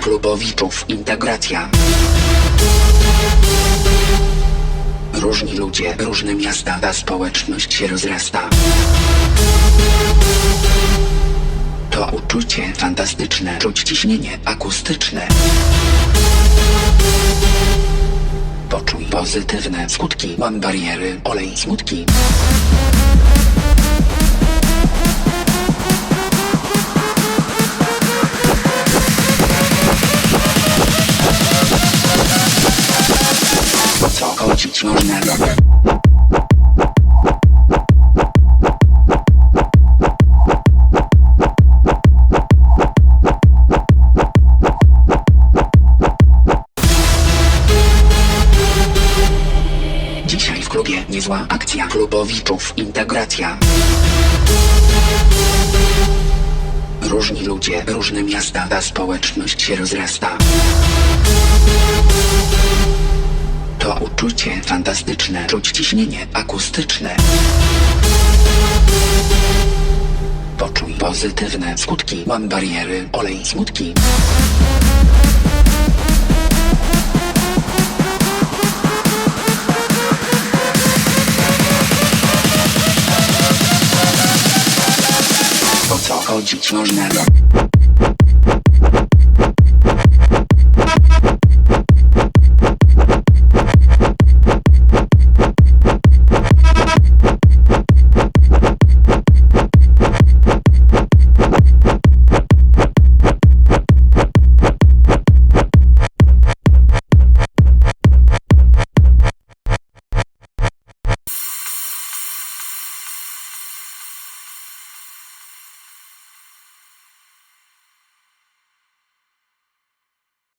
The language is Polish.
klubowiczów integracja. Różni ludzie, różne miasta, ta społeczność się rozrasta. To uczucie fantastyczne, czuć ciśnienie akustyczne. Poczuj pozytywne skutki, łam bariery, olej smutki. Chodzić można? Dzisiaj w klubie niezła akcja klubowiczów integracja. Różni ludzie, różne miasta, ta społeczność się rozrasta to uczucie fantastyczne, czuć ciśnienie akustyczne. Poczuj pozytywne skutki, łam bariery, olej smutki. Po co chodzić można?